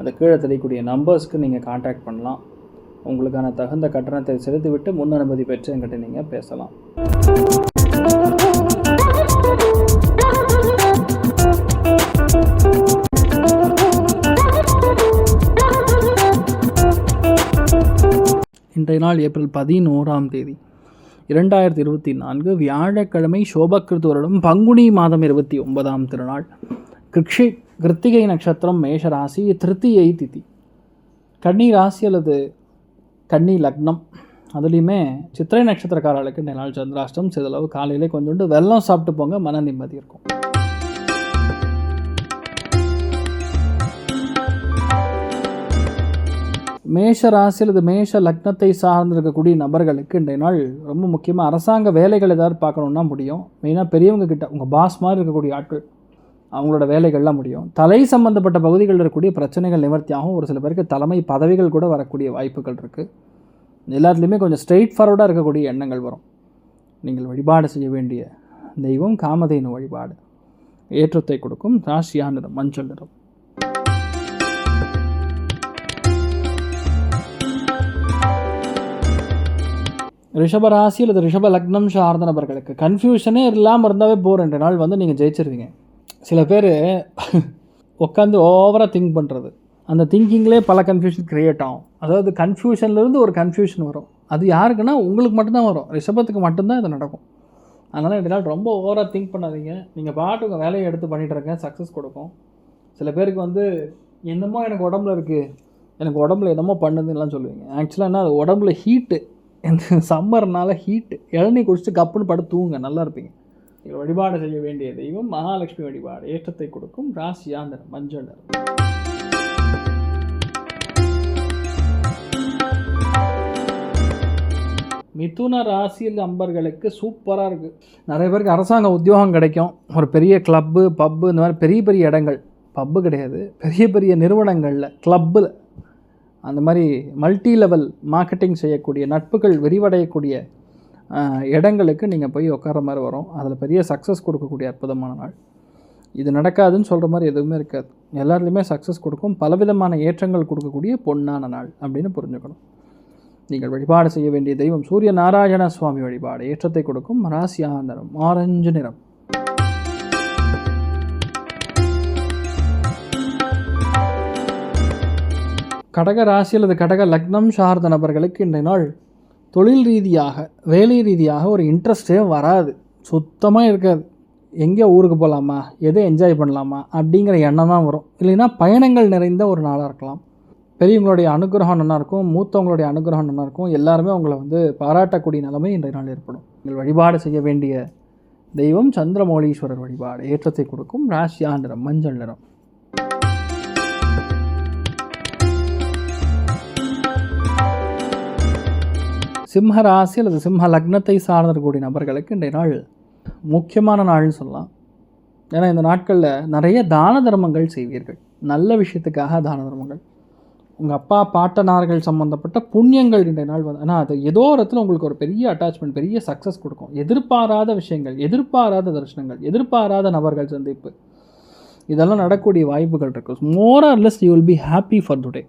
அந்த கீழே தெரியக்கூடிய நம்பர்ஸ்க்கு நீங்கள் காண்டாக்ட் பண்ணலாம். உங்களுக்கான தகுந்த கட்டணத்தை செலுத்திவிட்டு முன் அனுமதி பெற்று என்கிட்ட நீங்கள் பேசலாம். இன்றைய நாள் ஏப்ரல் பதினோராம் தேதி இரண்டாயிரத்தி இருபத்தி நான்கு வியாழக்கிழமை சோபக்கிருத்து வருடம் பங்குனி மாதம் இருபத்தி ஒன்பதாம் திருநாள். கிருஷி கிருத்திகை நட்சத்திரம் மேஷ ராசி திருத்தியை திதி. கன்னி ராசி அல்லது கன்னி லக்னம். அதுலேயுமே சித்திரை நட்சத்திரக்காரர்களுக்கு இந்த நாள் சந்திராஷ்டம் சிதளவு காலையிலே கொஞ்சோண்டு வெள்ளம் சாப்பிட்டு போங்க மன நிம்மதி இருக்கும். மேஷ ராசி அல்லது மேஷ லக்னத்தை சார்ந்திருக்கக்கூடிய நபர்களுக்கு இன்றைய நாள் ரொம்ப முக்கியமாக அரசாங்க வேலைகள் ஏதாவது பார்க்கணுன்னா முடியும். மெயினாக பெரியவங்க கிட்ட உங்கள் பாஸ் மாதிரி இருக்கக்கூடிய ஆட்கள். அவங்களோட வேலைகள்லாம் முடியும். தலை சம்பந்தப்பட்ட பகுதிகளில் இருக்கக்கூடிய பிரச்சனைகள் நிவர்த்தியாகும். ஒரு சில பேருக்கு தலைமை பதவிகள் கூட வரக்கூடிய வாய்ப்புகள் இருக்குது எல்லாத்துலேயுமே கொஞ்சம் ஸ்ட்ரெயிட் ஃபார்வர்டாக இருக்கக்கூடிய எண்ணங்கள் வரும். நீங்கள் வழிபாடு செய்ய வேண்டிய தெய்வம் காமதேனு வழிபாடு. ஏற்றத்தை கொடுக்கும் ராசியா நிறம் மஞ்சள் நிறம். ரிஷபராசி அல்லது ரிஷப லக்னம் சார்ந்த நபர்களுக்கு கன்ஃபியூஷனே இல்லாமல் இருந்தாவே போகிற ரெண்டு நாள் வந்து நீங்கள் ஜெயிச்சிருவீங்க. சில பேர் உட்காந்து ஓவராக திங்க் பண்ணுறது அந்த திங்கிங்லேயே பல கன்ஃபியூஷன் க்ரியேட் ஆகும். அதாவது கன்ஃபியூஷன்லேருந்து ஒரு கன்ஃபியூஷன் வரும். அது யாருக்குன்னா உங்களுக்கு மட்டும்தான் வரும். ரிஷபத்துக்கு மட்டும்தான் இது நடக்கும். அதனால் ரெண்டு ரொம்ப ஓவராக திங்க் பண்ணாதீங்க. நீங்கள் பாட்டு உங்கள் வேலையை எடுத்து பண்ணிட்டு சக்ஸஸ் கொடுக்கும். சில பேருக்கு வந்து என்னமோ எனக்கு உடம்புல இருக்குது எனக்கு உடம்புல என்னமோ பண்ணுதுன்னெலாம் சொல்லுவீங்க. ஆக்சுவலாக என்ன அது உடம்புல ஹீட்டு இந்த சம்மர்னால ஹீட்டு இளநீ குடிச்சிட்டு கப்புன்னு படுத்து தூங்க நல்லா இருப்பீங்க. நீங்கள் வழிபாடு செய்ய வேண்டிய தெய்வம் மகாலட்சுமி வழிபாடு ஏற்றத்தை கொடுக்கும் ராசியா நிறம் மஞ்சள் நிறம். மிதுன ராசியில் அம்பர்களுக்கு சூப்பராக இருக்குது நிறைய பேருக்கு அரசாங்க உத்தியோகம் கிடைக்கும். ஒரு பெரிய கிளப்பு பப்பு இந்த மாதிரி பெரிய பெரிய இடங்கள். பப்பு கிடையாது. பெரிய பெரிய நிறுவனங்களில் கிளப்பில் அந்த மாதிரி மல்டி லெவல் மார்க்கெட்டிங் செய்யக்கூடிய நட்புகள் விரிவடையக்கூடிய இடங்களுக்கு நீங்கள் போய் உட்கார மாதிரி வரும். அதில் பெரிய சக்ஸஸ் கொடுக்கக்கூடிய அற்புதமான நாள். இது நடக்காதுன்னு சொல்கிற மாதிரி எதுவுமே இருக்காது. எல்லாத்துலேயுமே சக்ஸஸ் கொடுக்கும். பலவிதமான ஏற்றங்கள் கொடுக்கக்கூடிய பொன்னான நாள் அப்படின்னு புரிஞ்சுக்கணும். நீங்கள் வழிபாடு செய்ய வேண்டிய தெய்வம் சூரிய நாராயண சுவாமி வழிபாடு. ஏற்றத்தை கொடுக்கும் ராசியா நிறம் ஆரஞ்சு நிறம். கடக ராசி அல்லது கடக லக்னம் சார்ந்த நபர்களுக்கு இன்றைய நாள் தொழில் ரீதியாக வேலை ரீதியாக ஒரு இன்ட்ரெஸ்ட்டே வராது. சுத்தமாக இருக்காது. எங்கே ஊருக்கு போகலாமா எதை என்ஜாய் பண்ணலாமா? அப்படிங்கிற எண்ணம் தான் வரும். இல்லைன்னா பயணங்கள் நிறைந்த ஒரு நாளாக இருக்கலாம். பெரியவங்களுடைய அனுகிரகம் நல்லா இருக்கும். மூத்தவங்களுடைய அனுகிரகம் நல்லா இருக்கும். எல்லாருமே அவங்கள வந்து பாராட்டக்கூடிய நிலைமை இன்றைய நாள் ஏற்படும். நீங்கள் வழிபாடு செய்ய வேண்டிய தெய்வம் சந்திரமௌலீஸ்வரர் வழிபாடு. ஏற்றத்தை கொடுக்கும். ராசியா நிறம் மஞ்சள் நிறம். சிம்ம ராசி அல்லது சிம்ம லக்னத்தை சார்ந்திருக்கக்கூடிய நபர்களுக்கு இன்றைய நாள் முக்கியமான நாள்னு சொல்லலாம். ஏன்னா இந்த நாட்களில் நிறைய தான தர்மங்கள் செய்வீர்கள். நல்ல விஷயத்துக்காக தான தர்மங்கள். உங்கள் அப்பா பாட்டனார்கள் சம்மந்தப்பட்ட புண்ணியங்கள் இன்றைய நாள் வந்து ஆனால் அது ஏதோ ஒரு இடத்துல உங்களுக்கு ஒரு பெரிய அட்டாச்மெண்ட் பெரிய சக்ஸஸ் கொடுக்கும். எதிர்பாராத விஷயங்கள் எதிர்பாராத தரிசனங்கள் எதிர்பாராத நபர்கள் சந்திப்பு. இதெல்லாம் நடக்கக்கூடிய வாய்ப்புகள் இருக்குது more or less you will be happy for today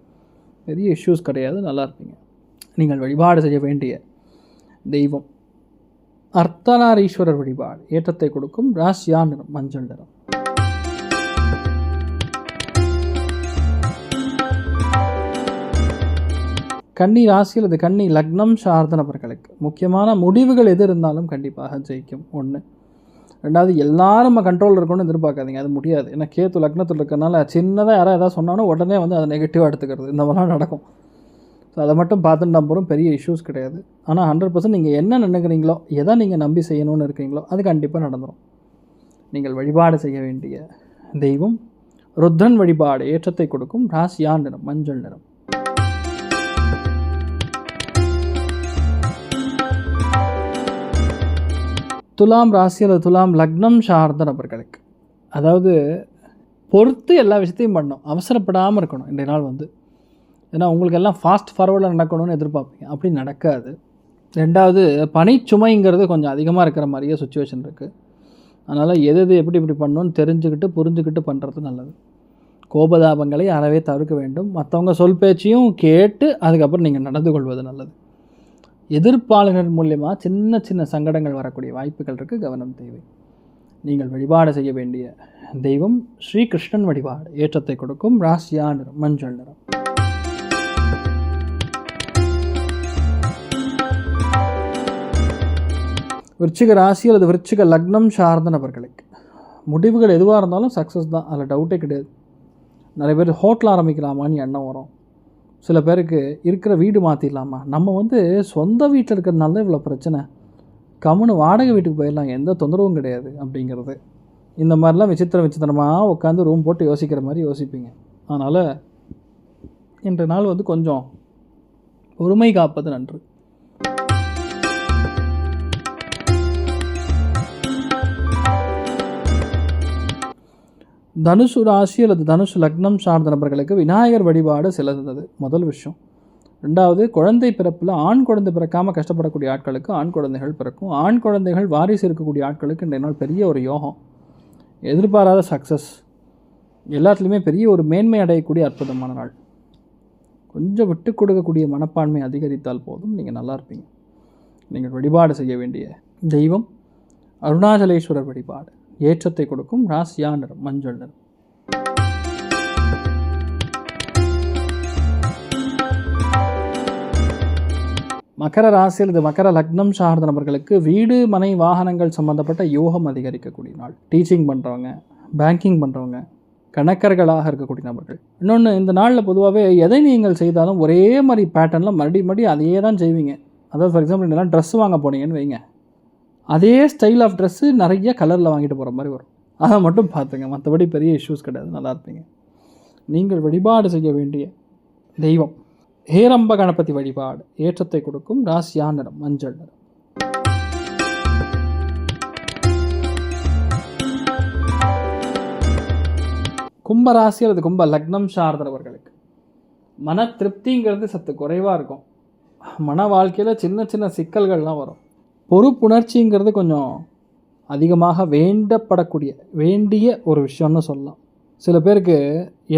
பெரிய இஷ்யூஸ் கிடையாது நல்லா இருப்பீங்க. நீங்கள் வழிபாடு செய்ய வேண்டிய தெய்வம். அர்த்தநாரீஸ்வரர் வழிபாடு ஏற்றத்தை கொடுக்கும் ராசியா நிறம் மஞ்சள் நிறம். கன்னி ராசி அல்லது கன்னி லக்னம் சார்ந்த நபர்களுக்கு முக்கியமான முடிவுகள் எது இருந்தாலும் கண்டிப்பாக ஜெயிக்கும். ஒன்று ரெண்டாவது எல்லாரும் நம்ம கண்ட்ரோலில் இருக்கணும்னு எதிர்பார்க்காதீங்க. அது முடியாது. ஏன்னா கேத்து லக்னத்தில் இருக்கறனால சின்னதாக யாராவது எதாவது சொன்னாலும் உடனே வந்து அதை நெகட்டிவாக எடுத்துக்கிறது. இந்த மாதிரிலாம் நடக்கும். ஸோ அதை மட்டும் பார்த்துட்டு நம்ம போகிறோம் பெரிய இஷ்யூஸ் கிடையாது. ஆனால் ஹண்ட்ரட் பர்சன்ட் நீங்கள் என்ன நினைக்கிறீங்களோ எதை நீங்கள் நம்பி செய்யணும்னு இருக்கீங்களோ அது கண்டிப்பாக நடந்துடும் நீங்கள் வழிபாடு செய்ய வேண்டிய தெய்வம் ருத்ரன் வழிபாடு ஏற்றத்தை கொடுக்கும் ராசியான் நிறம் மஞ்சள் நிறம். துலாம் ராசி அல்லது துலாம் லக்னம் சார்ந்த நபர்களுக்கு. அதாவது பொறுத்து எல்லா விஷயத்தையும் பண்ணணும். அவசரப்படாமல் இருக்கணும். இன்றைய நாள் வந்து. ஏன்னா உங்களுக்கு எல்லாம் ஃபாஸ்ட் ஃபார்வர்டில் நடக்கணும்னு எதிர்பார்ப்பீங்க. அப்படி நடக்காது. ரெண்டாவது பனிச்சுமைங்கிறது கொஞ்சம் அதிகமாக இருக்கிற மாதிரியே சுச்சுவேஷன் இருக்குது அதனால் எது எது எப்படி இப்படி பண்ணணும்னு தெரிஞ்சுக்கிட்டு புரிஞ்சுக்கிட்டு பண்ணுறது நல்லது. கோபதாபங்களை அறவே தவிர்க்க வேண்டும். மற்றவங்க சொல் பேச்சையும் கேட்டு அதுக்கப்புறம் நீங்கள் நடந்து கொள்வது நல்லது. எதிர்ப்பாளர்கள் மூலயமா சின்ன சின்ன சங்கடங்கள் வரக்கூடிய வாய்ப்புகள் இருக்குது கவனம் தேவை. நீங்கள் வழிபாடு செய்ய வேண்டிய தெய்வம் ஸ்ரீகிருஷ்ணன் வழிபாடு. ஏற்றத்தை கொடுக்கும். ராசியா நிறம் மஞ்சள் நிறம். விருச்சிக ராசி அல்லது விருச்சிக லக்னம் சார்ந்த நபர்களுக்கு. முடிவுகள் எதுவாக இருந்தாலும் சக்ஸஸ் தான். அதில் டவுட்டே கிடையாது. நிறைய பேர் ஹோட்டல் ஆரம்பிக்கலாமான்னு எண்ணம் வரும். சில பேருக்கு இருக்கிற வீடு மாற்றிடலாமா நம்ம வந்து சொந்த வீட்டில் இருக்கிறதுனால தான் இவ்வளோ பிரச்சனை. கம்முன்னு வாடகை வீட்டுக்கு போயிடலாம். எந்த தொந்தரவும் கிடையாது அப்படிங்கிறது. இந்த மாதிரிலாம் விசித்திரம் விசித்திரமாக உட்காந்து ரூம் போட்டு யோசிக்கிற மாதிரி யோசிப்பீங்க. அதனால் இன்றைய நாள் வந்து கொஞ்சம் பொறுமை காப்பது நன்று. தனுசு ராசி அல்லது தனுசு லக்னம் சார்ந்த நபர்களுக்கு விநாயகர் வழிபாடு சிலந்தது முதல் விஷயம். ரெண்டாவது குழந்தை பிறப்பில் ஆண் குழந்தை பிறக்காமல் கஷ்டப்படக்கூடிய ஆட்களுக்கு ஆண் குழந்தைகள் பிறக்கும். ஆண் குழந்தைகள் வாரிசு இருக்கக்கூடிய ஆட்களுக்கு இன்றைய நாள் பெரிய ஒரு யோகம். எதிர்பாராத சக்ஸஸ் எல்லாத்துலேயுமே பெரிய ஒரு மேன்மை அடையக்கூடிய அற்புதமான நாள். கொஞ்சம் விட்டு கொடுக்கக்கூடிய மனப்பான்மை அதிகரித்தால் போதும். நீங்கள் நல்லா இருப்பீங்க. நீங்கள் வழிபாடு செய்ய வேண்டிய தெய்வம் அருணாச்சலேஸ்வரர் வழிபாடு. ஏற்றத்தை கொடுக்கும் ராசியா நிறம் மஞ்சள் நிறம் மகர ராசியில் இது மகர லக்னம் சார்ந்த நபர்களுக்கு வீடு மனை வாகனங்கள் சம்பந்தப்பட்ட யோகம் அதிகரிக்கக்கூடிய நாள். டீச்சிங் பண்ணுறவங்க பேங்கிங் பண்ணுறவங்க கணக்கர்களாக இருக்கக்கூடிய நபர்கள். இன்னொன்று இந்த நாளில் பொதுவாகவே எதை நீங்கள் செய்தாலும் ஒரே மாதிரி பேட்டர்னில் மறுபடியும் மறுபடியும் அதையே தான் செய்வீங்க. அதாவது ஃபார் எக்ஸாம்பிள் இதெல்லாம் ட்ரெஸ் வாங்க போனீங்கன்னு வைங்க. அதே ஸ்டைல் ஆஃப் ட்ரெஸ்ஸு நிறைய கலரில் வாங்கிட்டு போகிற மாதிரி வரும். அதை மட்டும் பார்த்துங்க. மற்றபடி பெரிய இஷ்யூஸ் கிடையாது. நல்லா இருப்பீங்க. நீங்கள் வழிபாடு செய்ய வேண்டிய தெய்வம். ஹேரம்ப கணபதி வழிபாடு. ஏற்றத்தை கொடுக்கும் ராசியா நிறம் மஞ்சள் நிறம். கும்பராசி அல்லது கும்ப லக்னம் சார்ந்தவர்களுக்கு மன திருப்திங்கிறது சத்து குறைவாக இருக்கும். மன வாழ்க்கையில் சின்ன சின்ன சிக்கல்கள்லாம் வரும். பொறுப்புணர்ச்சிங்கிறது கொஞ்சம் அதிகமாக வேண்டப்படக்கூடிய வேண்டிய ஒரு விஷயம்னு சொல்லலாம். சில பேருக்கு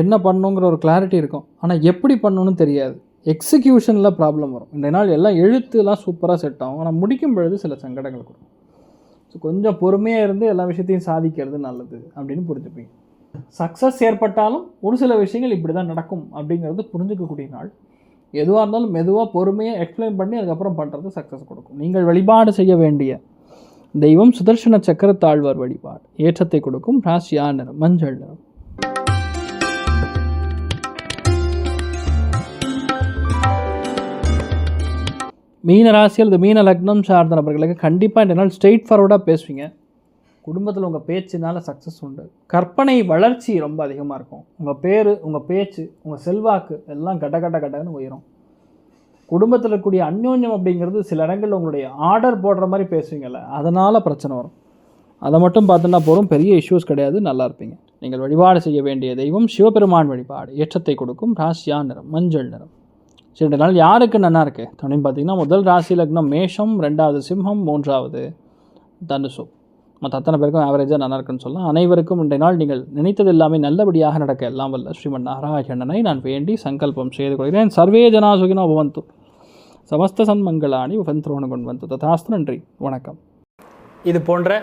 என்ன பண்ணணுங்கிற ஒரு கிளாரிட்டி இருக்கும். ஆனால் எப்படி பண்ணணும்னு தெரியாது. எக்ஸிக்யூஷனில் ப்ராப்ளம் வரும். இந்த நாள் எல்லாம் எழுத்துலாம் சூப்பராக செட் ஆகும். ஆனால் முடிக்கும் பொழுது சில சங்கடங்கள் கொடுக்கும். ஸோ கொஞ்சம் பொறுமையாக இருந்து எல்லா விஷயத்தையும் சாதிக்கிறது நல்லது அப்படின்னு புரிஞ்சுப்பீங்க. சக்ஸஸ் ஏற்பட்டாலும் ஒரு சில விஷயங்கள் இப்படி தான் நடக்கும் அப்படிங்கிறது புரிஞ்சுக்கக்கூடிய நாள். எதுவாக இருந்தாலும் மெதுவாக பொறுமையாக எக்ஸ்பிளைன் பண்ணி அதுக்கப்புறம் பண்ணுறது சக்ஸஸ் கொடுக்கும். நீங்கள் வழிபாடு செய்ய வேண்டிய தெய்வம் சுதர்ஷன சக்கர தாழ்வார் வழிபாடு. ஏற்றத்தை கொடுக்கும் ராசியா நிறம் மஞ்சள் நிறம். மீன ராசி அல்லது மீன லக்னம் சார்ந்த நபர்களுக்கு கண்டிப்பாக இந்த நாள் ஸ்ட்ரெயிட் ஃபார்வர்டாக பேசுவீங்க. குடும்பத்தில் உங்கள் பேச்சுனால சக்ஸஸ் உண்டு. கற்பனை வளர்ச்சி ரொம்ப அதிகமாக இருக்கும். உங்கள் பேர் உங்கள் பேச்சு உங்கள் செல்வாக்கு எல்லாம் கட கட கடன்னு உயரும். குடும்பத்தில் இருக்கக்கூடிய அந்யோன்யம் அப்படிங்கிறது சில இடங்களில் உங்களுடைய ஆர்டர் போடுற மாதிரி பேசுவீங்கள்ல அதனால் பிரச்சனை வரும். அதை மட்டும் பார்த்தோன்னா போதும். பெரிய இஷ்யூஸ் கிடையாது. நல்லா இருப்பீங்க. நீங்கள் வழிபாடு செய்ய வேண்டிய தெய்வம் சிவபெருமான் வழிபாடு. ஏற்றத்தை கொடுக்கும் ராசியா நிறம்? மஞ்சள் நிறம். சரி நாள் யாருக்கு நல்லா இருக்குது அப்படின்னு பார்த்தீங்கன்னா முதல் ராசி லக்னம் மேஷம் ரெண்டாவது சிம்மம் மூன்றாவது தனுசு. மற்ற அத்தனை பேருக்கும் ஆவரேஜாக நல்லா இருக்குன்னு சொல்லலாம். அனைவருக்கும் இன்றைய நாள் நீங்கள் நினைத்தது எல்லாமே நல்லபடியாக நடக்க எல்லாம் வல்ல. ஸ்ரீமன் நாராயணனை நான் வேண்டி சங்கல்பம் செய்து கொள்கிறேன். சர்வே ஜனா சுகினோ பவந்து. சமஸ்த சன்மங்களாணி உபந்த்ரோணு கொண்டு வந்து. ததாஸ்து நன்றி. வணக்கம். இது போன்ற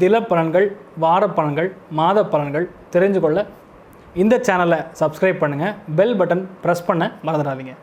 தில பலன்கள் வார பலன்கள் மாத பலன்கள் தெரிஞ்சு கொள்ள இந்த சேனலை சப்ஸ்கிரைப் பண்ணுங்கள் பெல் பட்டன் ப்ரெஸ் பண்ண மறந்துடாதீங்க.